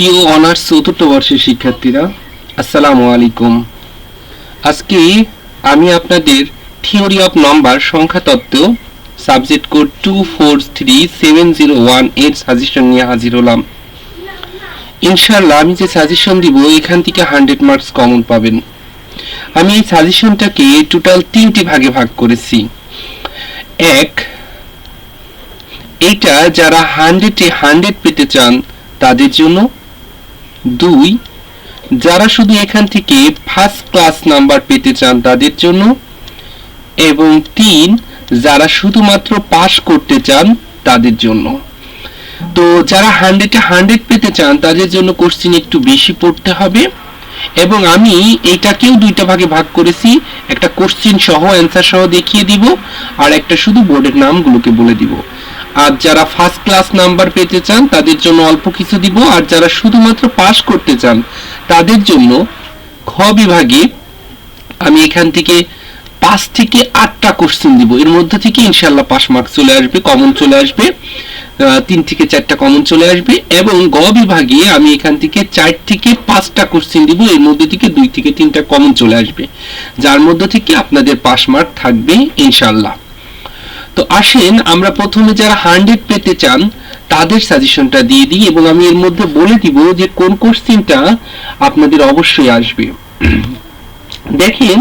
প্রিয় অনার্স চতুর্থ বর্ষের শিক্ষার্থীরা, আসসালামু আলাইকুম। আজকে আমি আপনাদের থিওরি অফ নাম্বার সংখ্যা তত্ত্ব, subject code two four three seven zero ওয়ানের সাজেশন নিয়ে হাজির হলাম। ইনশাল্লাহ আমি যে সাজেশন দিব, এখান থেকে হান্ড্রেড মার্কস কমন পাবেন। আমি এই সাজেশনটাকে টোটাল তিনটি ভাগে ভাগ করেছি। এক এটা যারা হান্ড্রেডে হান্ড্রেড পেতে চান, তাদের জন্য দুই, যারা শুধু এখান থেকে ফার্স্ট ক্লাস নাম্বার পেতে চান তাদের জন্য, এবং তিন, যারা শুধুমাত্র পাস করতে চান তাদের জন্য। তো যারা হান্ড্রেডে হান্ড্রেড পেতে চান তাদের জন্য কোশ্চিন একটু বেশি পড়তে হবে, এবং আমি এইটাকেও দুইটা ভাগে ভাগ করেছি, একটা কোশ্চিন সহ অ্যান্সার সহ দেখিয়ে দিব, আর একটা শুধু বোর্ডের নামগুলোকে বলে দিব। আর যারা ফার্স্ট ক্লাস নাম্বার পেতে চান, তাদের জন্য অল্প কিছু দিব। আর যারা শুধুমাত্র পাস করতে চান, তাদের জন্য খ বিভাগে আমি এখান থেকে পাঁচ থেকে আটটা কোশ্চেন দিব। এর মধ্যে থেকে ইনশাল্লাহ পাস মার্কস চলে আসবে কমন চলে আসবে তিন থেকে চারটা কমন চলে আসবে এবং গ বিভাগে আমি এখান থেকে চার থেকে পাঁচটা কোশ্চেন দিব। এর মধ্যে থেকে দুই থেকে তিনটা কমন চলে আসবে। যার মধ্যে থেকে আপনাদের পাস মার্ক থাকবে ইনশাল্লাহ তো আসেন, আমরা প্রথমে যারা হান্ড্রেড পেতে চান, তাদের সাজেশনটা দিয়ে দিই এবং আমি এর মধ্যে বলে দিব যে কোন কোশ্চেনটা আপনাদের অবশ্যই আসবে। দেখেন,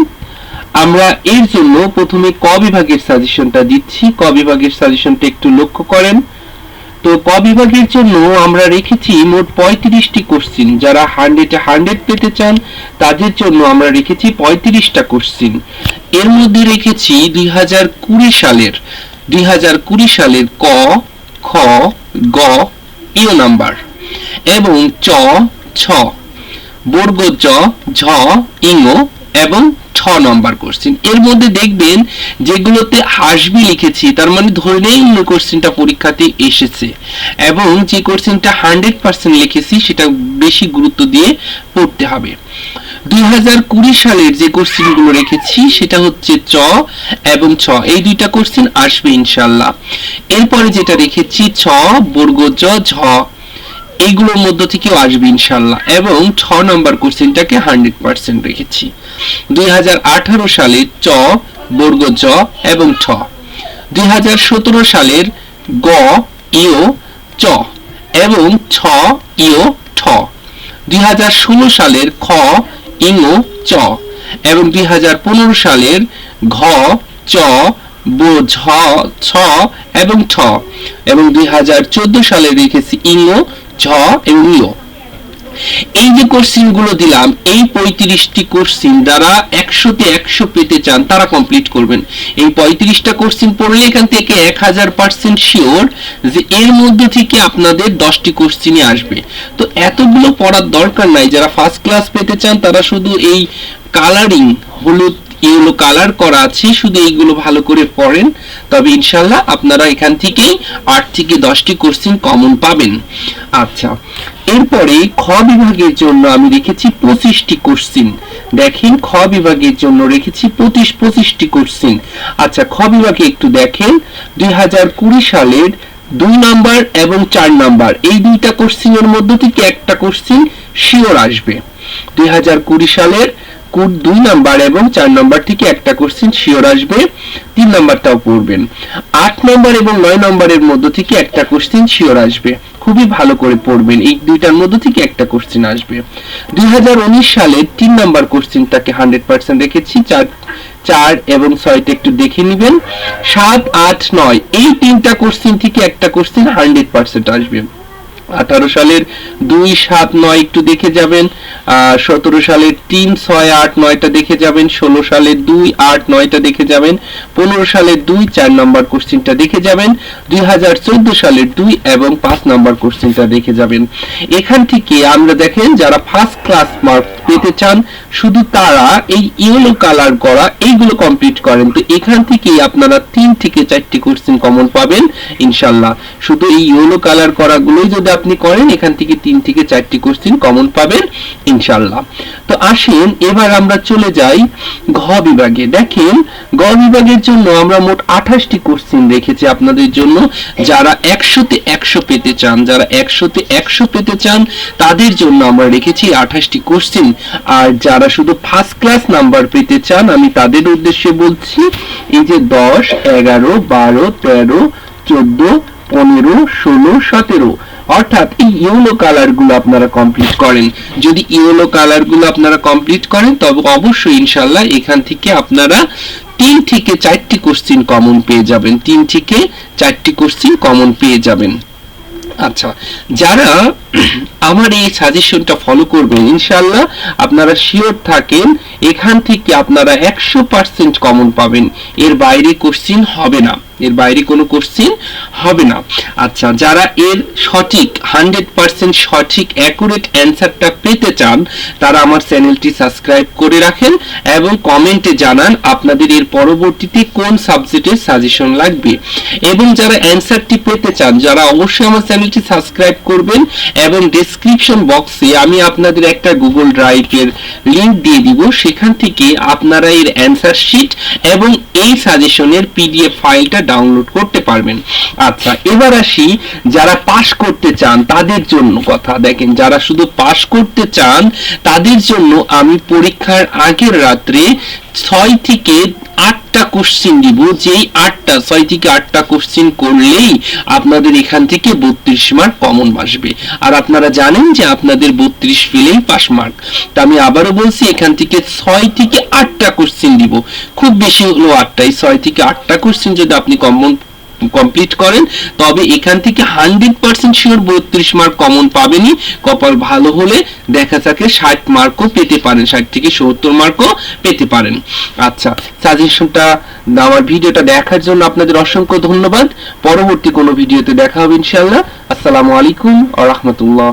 আমরা এর জন্য প্রথমে ক বিভাগের সাজেশনটা দিচ্ছি। ক বিভাগের সাজেশনটা একটু লক্ষ্য করেন। তো ক বিভাগের জন্য আমরা রেখেছি মোট পঁয়ত্রিশটি কোশ্চিন। যারা হান্ড্রেডে, হান্ড্রেড পেতে চান, তাদের জন্য আমরা রেখেছি পঁয়ত্রিশটা কোশ্চিন। এর মধ্যে রেখেছি দুই হাজার কুড়ি সালের দুই হাজার কুড়ি সালের ক, খ, গ, ইও নাম্বার এবং চ, ছ। বর্গ জ, ঝ, ইঙ এবং ছ নম্বর কোশ্চিন এর মধ্যে দেখবেন যেগুলোতে হাসবি লিখেছি, তার মানে ধরে নেই অন্য কোশ্চিনটা পরীক্ষাতে এসেছে এবং যে কোশ্চিনটা হান্ড্রেড পার্সেন্ট লিখেছি, সেটা বেশি গুরুত্ব দিয়ে পড়তে হবে। দুই হাজার কুড়ি সালের যে কোশ্চিনগুলো রেখেছি, সেটা হচ্ছে চ এবং ছ। এই দুইটা কোশ্চিন আসবে ইনশাল্লাহ এরপরে যেটা রেখেছি, ছ, বর্গ জ, ঝ। এইগুলোর মধ্য থেকেও আসবে ইনশাল্লাহ এবং ছ নম্বর কোশ্চেনটাকে হান্ড্রেড পার্সেন্ট রেখেছি। দুই সালে চ, বর্গ জ এবং ছ দুই সালের গ ইও চ এবং ছ ইও ঠ। দুই হাজার ষোলো সালের খ ইঙো চ। এবং দুই হাজার পনেরো সালের ঘ, চ, ব, ঝ, ছ এবং ঠ। এবং দুই হাজার চোদ্দ সালে রেখেছি ইঙ ঝ এবং ইও এই যে কোশ্চিনগুলো দিলাম, এই পঁয়ত্রিশটি কোশ্চিন যারা একশোতে একশো পেতে চান, তারা কমপ্লিট করবেন। এই পঁয়ত্রিশটা কোশ্চিন পড়লে এখান থেকে এক হাজার পার্সেন্ট শিওর যে এর মধ্যে থেকে আপনাদের দশটি কোশ্চিনই আসবে। তো এতগুলো পড়ার দরকার নাই, যারা ফার্স্ট ক্লাস পেতে চান, তারা শুধু এই কালারিং হলুদ এগুলো কালার করা আছে, শুধু এইগুলো ভালো করে পড়েন। তবে ইনশাল্লাহ আপনারা এখান থেকেই আট থেকে দশটি কোশ্চিন কমন পাবেন। আচ্ছা এরপরে খ বিভাগের জন্য আমি রেখেছি পঁচিশটি কোশ্চিন দেখেন, খ বিভাগের জন্য রেখেছি পঁচিশ, পঁচিশটি কোশ্চিন আচ্ছা খ বিভাগে একটু দেখেন দুই হাজার কুড়ি সালের দুই নাম্বার এবং চার নাম্বার। এই দুইটা কোশ্চিনের মধ্যে থেকে একটা কোশ্চিন শিওর আসবে। দুই হাজার কুড়ি সালের কোড দুই নাম্বার এবং চার নাম্বার থেকে একটা কোশ্চেন শিওর আসবে, তিন নাম্বারটাও পড়বেন। আট নাম্বার এবং নয় নাম্বারের মধ্যে থেকে একটা কোশ্চেন শিওর আসবে। খুবই ভালো করে পড়বেন, এই দুইটার মধ্যে থেকে একটা কোশ্চেন আসবে। দুই সালে তিন নাম্বার কোশ্চেনটাকে হান্ড্রেড পার্সেন্ট রেখেছি, চার চার এবং ছয়টা একটু দেখে নেবেন। সাত, আট, নয়, এই তিনটা কোশ্চেন থেকে একটা কোশ্চেন হান্ড্রেড পার্সেন্ট আসবে। আঠারো সালের দুই সাত নয় একটু দেখে যাবেন সতেরো সালের তিন ছয় আট নয়টা দেখে যাবেন, ষোলো সালের দুই আট নয়টা দেখে যাবেন, পনেরো সালের দুই চার নম্বর কোশ্চিনটা দেখে যাবেন দুই হাজার চোদ্দ সালের দুই এবং পাঁচ নম্বর কোশ্চিনটা দেখে যাবেন। এখান থেকে আমরা দেখেন, যারা ফার্স্ট ক্লাস মার্ক পেতে চান, শুধু তারা এই ইয়েলো কালার করা এইগুলো কমপ্লিট করেন। তো এখান থেকেই আপনারা তিন থেকে চারটি কোশ্চিন কমন পাবেন, ইনশাল্লাহ। শুধু এই ইয়েলো কালার করাগুলোই যদি আপনি করেন, এখান থেকে তিন থেকে চারটি কোশ্চিন কমন পাবেন ইনশাল্লাহ তো আসেন, এবার আমরা চলে যাই ঘ বিভাগে। দেখেন গ বিভাগের জন্য আমরা মোট আঠাশটি কোশ্চিন রেখেছি আপনাদের জন্য। যারা একশোতে একশো পেতে চান, যারা একশোতে একশো পেতে চান, তাদের জন্য আমরা রেখেছি আঠাশটি কোশ্চিন আর যারা শুধু ফার্স্ট ক্লাস নাম্বার পেতে চান, আমি তাদের উদ্দেশ্যে বলছি, এই যে দশ, এগারো, বারো, তেরো, চোদ্দ, পনেরো, ষোলো, সতেরো অর্থাৎ এই ইয়েলো কালারগুলো আপনারা কমপ্লিট করেন। যদি ইয়েলো কালারগুলো আপনারা কমপ্লিট করেন, তবে অবশ্যই ইনশাল্লাহ এখান থেকে আপনারা তিন থেকে চারটি কোশ্চিন কমন পেয়ে যাবেন। তিন থেকে চারটি কোশ্চিন কমন পেয়ে যাবেন। আচ্ছা যারা আমার এই সাজেশনটা ফলো করবেন। ইনশাল্লাহ আপনারা শিওর থাকেন, এখান থেকে আপনারা একশো পার্সেন্ট কমন পাবেন। এর বাইরে কোশ্চিন হবে না। এর বাইরে কোনো কোশ্চিন হবে না। আচ্ছা যারা এর সঠিক হান্ড্রেড পার্সেন্ট সঠিক অ্যাকুরেট অ্যান্সারটা পেতে চান, তারা আমার চ্যানেলটি সাবস্ক্রাইব করে রাখেন এবং কমেন্টে জানান আপনাদের এর পরবর্তীতে কোন সাবজেক্টের সাজেশন লাগবে। এবং যারা অ্যান্সারটি পেতে চান, যারা অবশ্যই আমার চ্যানেলটি সাবস্ক্রাইব করবেন এবং ডেসক্রিপশন বক্সে আমি আপনাদের একটা গুগল ড্রাইভের লিংক দিয়ে দিব। সেখান থেকে আপনারা এর অ্যান্সার শিট এবং এই সাজেশনের পিডিএফ ফাইলটা ডাউনলোড করতে পারবেন। আচ্ছা এবার আসি যারা পাশ করতে চান তাদের জন্য কথা। দেখেন, যারা শুধু পাশ করতে চান তাদের জন্য আমি পরীক্ষার আগের রাত্রে ছয় থেকে আটটা কোশ্চিন দিব, যেই আটটা, ছয় থেকে আটটা কোশ্চিন করলেই আপনাদের এখান থেকে বত্রিশ মার্ক কমন আসবে। আর আপনারা জানেন যে আপনাদের বত্রিশ পেলেই পাস মার্ক তা আমি আবারও বলছি, এখান থেকে ছয় থেকে আটটা কোশ্চিন দিব। খুব বেশি হলো আটটাই, ছয় থেকে আটটা কোশ্চিন যদি আপনি কমন কমপ্লিট করেন, তবে এখান থেকে হান্ড্রেড পার্সেন্ট শিওর বত্রিশ মার্ক কমন পাবেনি কপাল ভালো হলে দেখা থাকে ষাট মার্কও পেতে পারেন, ষাট থেকে সত্তর মার্কও পেতে পারেন। আচ্ছা সাজেশনটা আমার ভিডিওটা দেখার জন্য আপনাদের অসংখ্য ধন্যবাদ। পরবর্তী কোনো ভিডিওতে দেখা হবে ইনশাল্লাহ আসসালামু আলাইকুম আ রহমতুল্লাহ।